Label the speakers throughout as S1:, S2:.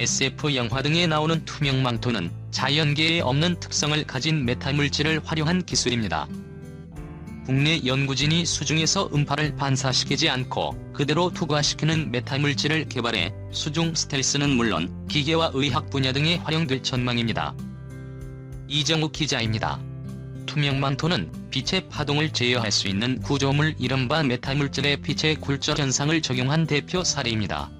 S1: SF 영화 등에 나오는 투명 망토는 자연계에 없는 특성을 가진 메탈 물질을 활용한 기술입니다. 국내 연구진이 수중에서 음파를 반사시키지 않고 그대로 투과시키는 메탈 물질을 개발해 수중 스텔스는 물론 기계와 의학 분야 등에 활용될 전망입니다. 이정욱 기자입니다. 투명 망토는 빛의 파동을 제어할 수 있는 구조물 이른바 메탈 물질의 빛의 굴절 현상을 적용한 대표 사례입니다.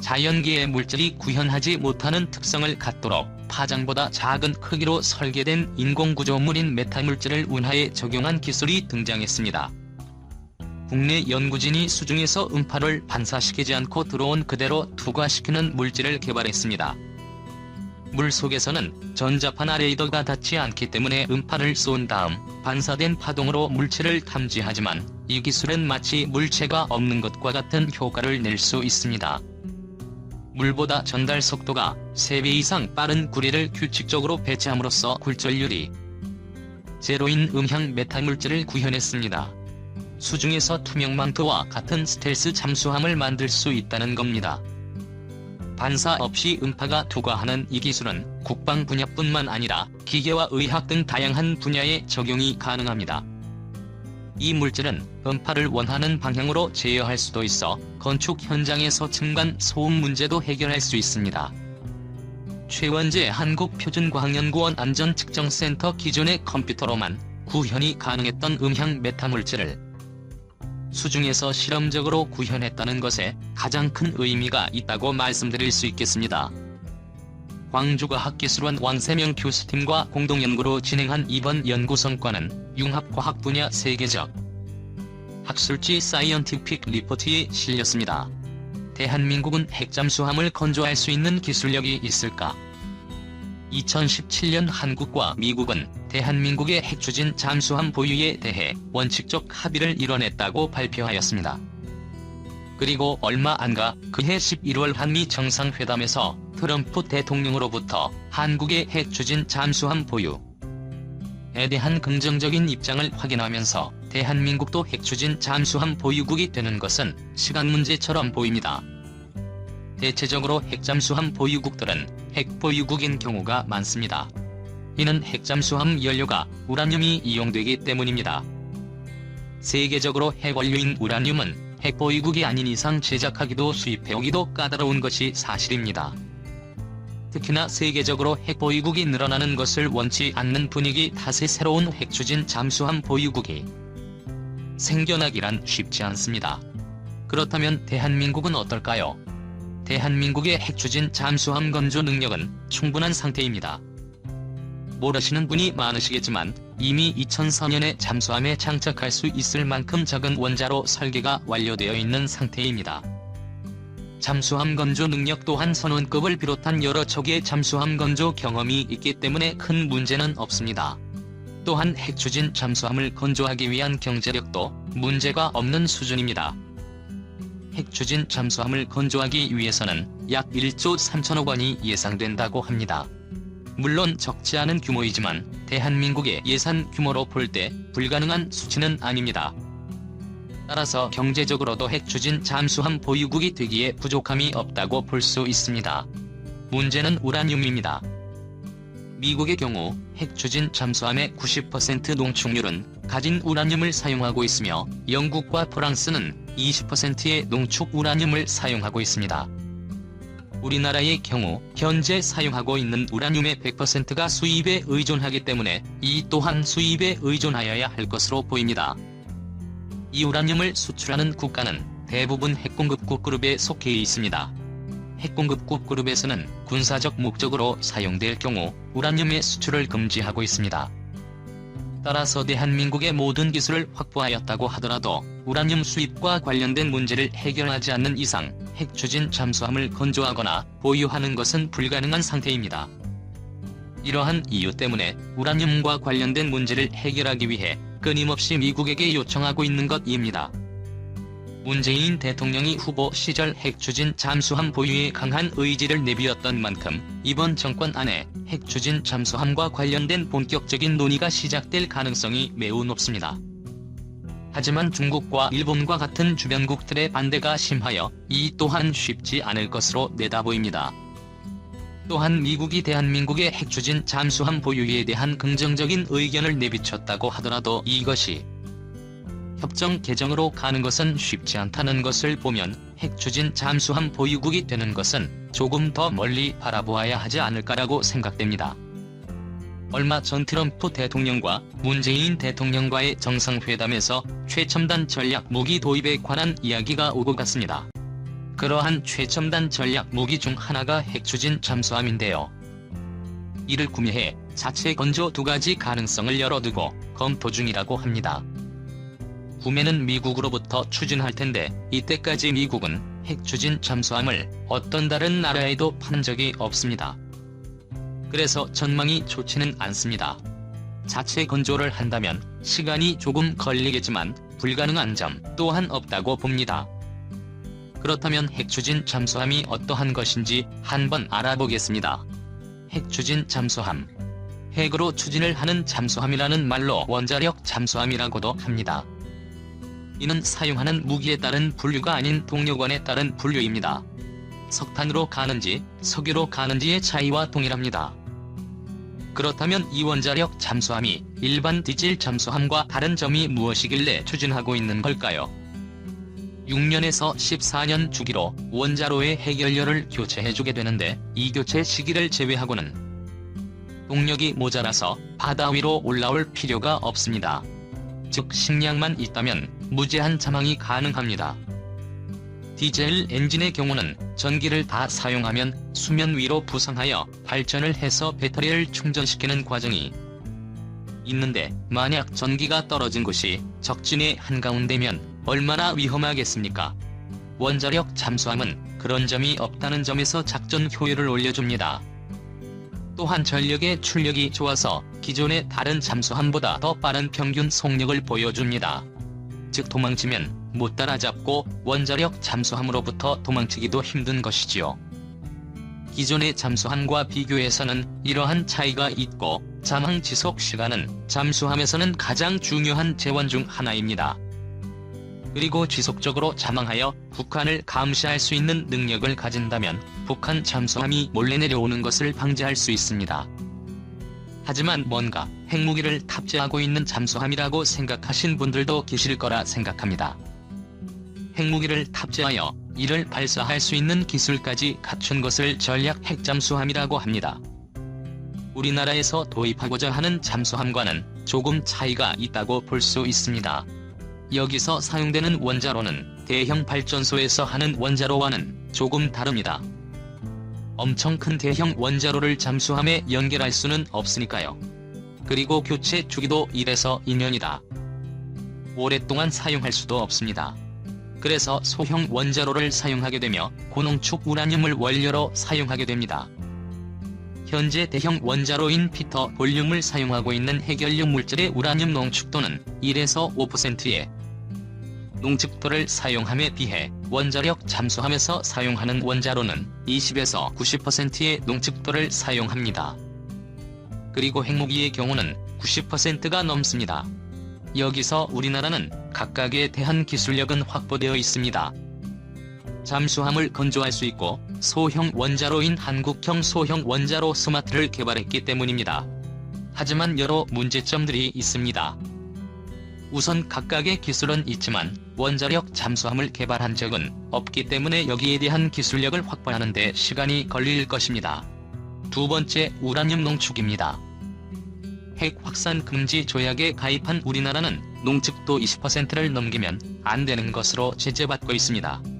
S1: 자연계의 물질이 구현하지 못하는 특성을 갖도록 파장보다 작은 크기로 설계된 인공구조물인 메탈 물질을 운하에 적용한 기술이 등장했습니다. 국내 연구진이 수중에서 음파를 반사시키지 않고 들어온 그대로 투과시키는 물질을 개발했습니다. 물 속에서는 전자파나 레이더가 닿지 않기 때문에 음파를 쏜 다음 반사된 파동으로 물체를 탐지하지만 이 기술은 마치 물체가 없는 것과 같은 효과를 낼 수 있습니다. 물보다 전달 속도가 3배 이상 빠른 구리를 규칙적으로 배치함으로써 굴절률이 제로인 음향 메탈 물질을 구현했습니다. 수중에서 투명 망토와 같은 스텔스 잠수함을 만들 수 있다는 겁니다. 반사 없이 음파가 투과하는 이 기술은 국방 분야뿐만 아니라 기계와 의학 등 다양한 분야에 적용이 가능합니다. 이 물질은 음파를 원하는 방향으로 제어할 수도 있어 건축 현장에서 층간 소음 문제도 해결할 수 있습니다. 최원재 한국표준과학연구원 안전측정센터 기존의 컴퓨터로만 구현이 가능했던 음향 메타 물질을 수중에서 실험적으로 구현했다는 것에 가장 큰 의미가 있다고 말씀드릴 수 있겠습니다. 광주과학기술원 왕세명 교수팀과 공동연구로 진행한 이번 연구 성과는 융합과학 분야 세계적 학술지 사이언티픽 리포트에 실렸습니다. 대한민국은 핵잠수함을 건조할 수 있는 기술력이 있을까? 2017년 한국과 미국은 대한민국의 핵추진 잠수함 보유에 대해 원칙적 합의를 이뤄냈다고 발표하였습니다. 그리고 얼마 안가 그해 11월 한미 정상회담에서 트럼프 대통령으로부터 한국의 핵추진 잠수함 보유 에 대한 긍정적인 입장을 확인하면서 대한민국도 핵추진 잠수함 보유국이 되는 것은 시간 문제처럼 보입니다. 대체적으로 핵잠수함 보유국들은 핵보유국인 경우가 많습니다. 이는 핵잠수함 연료가 우라늄이 이용되기 때문입니다. 세계적으로 핵원료인 우라늄은 핵보유국이 아닌 이상 제작하기도 수입해오기도 까다로운 것이 사실입니다. 특히나 세계적으로 핵 보유국이 늘어나는 것을 원치 않는 분위기 탓에 새로운 핵 추진 잠수함 보유국이 생겨나기란 쉽지 않습니다. 그렇다면 대한민국은 어떨까요? 대한민국의 핵 추진 잠수함 건조 능력은 충분한 상태입니다. 모르시는 분이 많으시겠지만 이미 2004년에 잠수함에 장착할 수 있을 만큼 작은 원자로 설계가 완료되어 있는 상태입니다. 잠수함 건조 능력 또한 선원급을 비롯한 여러 척의 잠수함 건조 경험이 있기 때문에 큰 문제는 없습니다. 또한 핵추진 잠수함을 건조하기 위한 경제력도 문제가 없는 수준입니다. 핵추진 잠수함을 건조하기 위해서는 약 1조 3천억 원이 예상된다고 합니다. 물론 적지 않은 규모이지만 대한민국의 예산 규모로 볼 때 불가능한 수치는 아닙니다. 따라서 경제적으로도 핵추진 잠수함 보유국이 되기에 부족함이 없다고 볼 수 있습니다. 문제는 우라늄입니다. 미국의 경우 핵추진 잠수함의 90% 농축률은 가진 우라늄을 사용하고 있으며 영국과 프랑스는 20%의 농축 우라늄을 사용하고 있습니다. 우리나라의 경우 현재 사용하고 있는 우라늄의 100%가 수입에 의존하기 때문에 이 또한 수입에 의존하여야 할 것으로 보입니다. 이 우라늄을 수출하는 국가는 대부분 핵공급국 그룹에 속해 있습니다. 핵공급국 그룹에서는 군사적 목적으로 사용될 경우 우라늄의 수출을 금지하고 있습니다. 따라서 대한민국의 모든 기술을 확보하였다고 하더라도 우라늄 수입과 관련된 문제를 해결하지 않는 이상 핵추진 잠수함을 건조하거나 보유하는 것은 불가능한 상태입니다. 이러한 이유 때문에 우라늄과 관련된 문제를 해결하기 위해 끊임없이 미국에게 요청하고 있는 것입니다. 문재인 대통령이 후보 시절 핵추진 잠수함 보유에 강한 의지를 내비웠던 만큼 이번 정권 안에 핵추진 잠수함과 관련된 본격적인 논의가 시작될 가능성이 매우 높습니다. 하지만 중국과 일본과 같은 주변국들의 반대가 심하여 이 또한 쉽지 않을 것으로 내다보입니다. 또한 미국이 대한민국의 핵추진 잠수함 보유에 대한 긍정적인 의견을 내비쳤다고 하더라도 이것이 협정 개정으로 가는 것은 쉽지 않다는 것을 보면 핵추진 잠수함 보유국이 되는 것은 조금 더 멀리 바라보아야 하지 않을까라고 생각됩니다. 얼마 전 트럼프 대통령과 문재인 대통령과의 정상회담에서 최첨단 전략 무기 도입에 관한 이야기가 오고 갔습니다. 그러한 최첨단 전략 무기 중 하나가 핵추진 잠수함인데요. 이를 구매해 자체 건조 두 가지 가능성을 열어두고 검토 중이라고 합니다. 구매는 미국으로부터 추진할 텐데 이때까지 미국은 핵추진 잠수함을 어떤 다른 나라에도 파는 적이 없습니다. 그래서 전망이 좋지는 않습니다. 자체 건조를 한다면 시간이 조금 걸리겠지만 불가능한 점 또한 없다고 봅니다. 그렇다면 핵추진 잠수함이 어떠한 것인지 한번 알아보겠습니다. 핵추진 잠수함 핵으로 추진을 하는 잠수함이라는 말로 원자력 잠수함이라고도 합니다. 이는 사용하는 무기에 따른 분류가 아닌 동력원에 따른 분류입니다. 석탄으로 가는지 석유로 가는지의 차이와 동일합니다. 그렇다면 이 원자력 잠수함이 일반 디젤 잠수함과 다른 점이 무엇이길래 추진하고 있는 걸까요? 6년에서 14년 주기로 원자로의 핵연료를 교체해주게 되는데 이 교체 시기를 제외하고는 동력이 모자라서 바다 위로 올라올 필요가 없습니다. 즉 식량만 있다면 무제한 자망이 가능합니다. 디젤 엔진의 경우는 전기를 다 사용하면 수면 위로 부상하여 발전을 해서 배터리를 충전시키는 과정이 있는데 만약 전기가 떨어진 곳이 적진의 한가운데면 얼마나 위험하겠습니까? 원자력 잠수함은 그런 점이 없다는 점에서 작전 효율을 올려줍니다. 또한 전력의 출력이 좋아서 기존의 다른 잠수함보다 더 빠른 평균 속력을 보여줍니다. 즉 도망치면 못 따라잡고 원자력 잠수함으로부터 도망치기도 힘든 것이지요. 기존의 잠수함과 비교해서는 이러한 차이가 있고 자망 지속 시간은 잠수함에서는 가장 중요한 재원 중 하나입니다. 그리고 지속적으로 자망하여 북한을 감시할 수 있는 능력을 가진다면 북한 잠수함이 몰래 내려오는 것을 방지할 수 있습니다. 하지만 뭔가 핵무기를 탑재하고 있는 잠수함이라고 생각하신 분들도 계실 거라 생각합니다. 핵무기를 탑재하여 이를 발사할 수 있는 기술까지 갖춘 것을 전략 핵잠수함이라고 합니다. 우리나라에서 도입하고자 하는 잠수함과는 조금 차이가 있다고 볼 수 있습니다. 여기서 사용되는 원자로는 대형 발전소에서 하는 원자로와는 조금 다릅니다. 엄청 큰 대형 원자로를 잠수함에 연결할 수는 없으니까요. 그리고 교체 주기도 1에서 2년이다. 오랫동안 사용할 수도 없습니다. 그래서 소형 원자로를 사용하게 되며 고농축 우라늄을 원료로 사용하게 됩니다. 현재 대형 원자로인 피터 볼륨을 사용하고 있는 핵연료 물질의 우라늄 농축도는 1에서 5%의 농축도를 사용함에 비해 원자력 잠수함에서 사용하는 원자로는 20에서 90%의 농축도를 사용합니다. 그리고 핵무기의 경우는 90%가 넘습니다. 여기서 우리나라는 각각에 대한 기술력은 확보되어 있습니다. 잠수함을 건조할 수 있고 소형 원자로인 한국형 소형 원자로 스마트를 개발했기 때문입니다. 하지만 여러 문제점들이 있습니다. 우선 각각의 기술은 있지만 원자력 잠수함을 개발한 적은 없기 때문에 여기에 대한 기술력을 확보하는 데 시간이 걸릴 것입니다. 두 번째 우라늄 농축입니다. 핵 확산 금지 조약에 가입한 우리나라는 농축도 20%를 넘기면 안 되는 것으로 제재받고 있습니다.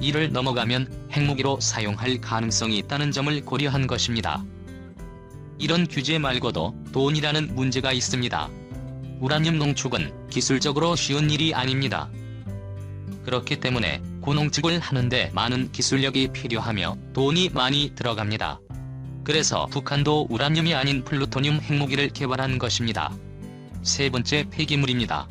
S1: 이를 넘어가면 핵무기로 사용할 가능성이 있다는 점을 고려한 것입니다. 이런 규제 말고도 돈이라는 문제가 있습니다. 우라늄 농축은 기술적으로 쉬운 일이 아닙니다. 그렇기 때문에 고농축을 하는데 많은 기술력이 필요하며 돈이 많이 들어갑니다. 그래서 북한도 우라늄이 아닌 플루토늄 핵무기를 개발한 것입니다. 세 번째 폐기물입니다.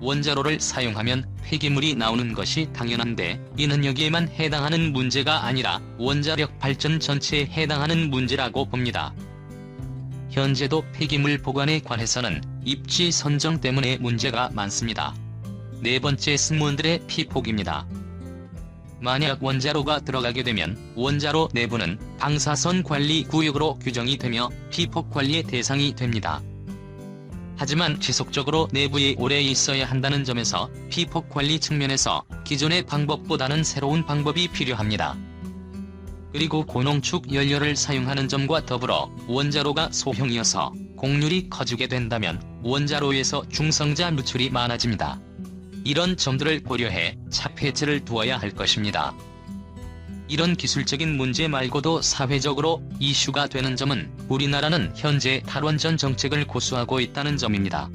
S1: 원자로를 사용하면 폐기물이 나오는 것이 당연한데 이는 여기에만 해당하는 문제가 아니라 원자력 발전 전체에 해당하는 문제라고 봅니다. 현재도 폐기물 보관에 관해서는 입지 선정 때문에 문제가 많습니다. 네 번째 승무원들의 피폭입니다. 만약 원자로가 들어가게 되면 원자로 내부는 방사선 관리 구역으로 규정이 되며 피폭 관리의 대상이 됩니다. 하지만 지속적으로 내부에 오래 있어야 한다는 점에서 피폭 관리 측면에서 기존의 방법보다는 새로운 방법이 필요합니다. 그리고 고농축 연료를 사용하는 점과 더불어 원자로가 소형이어서 공률이 커지게 된다면 원자로에서 중성자 누출이 많아집니다. 이런 점들을 고려해 차 폐체를 두어야 할 것입니다. 이런 기술적인 문제 말고도 사회적으로 이슈가 되는 점은 우리나라는 현재 탈원전 정책을 고수하고 있다는 점입니다.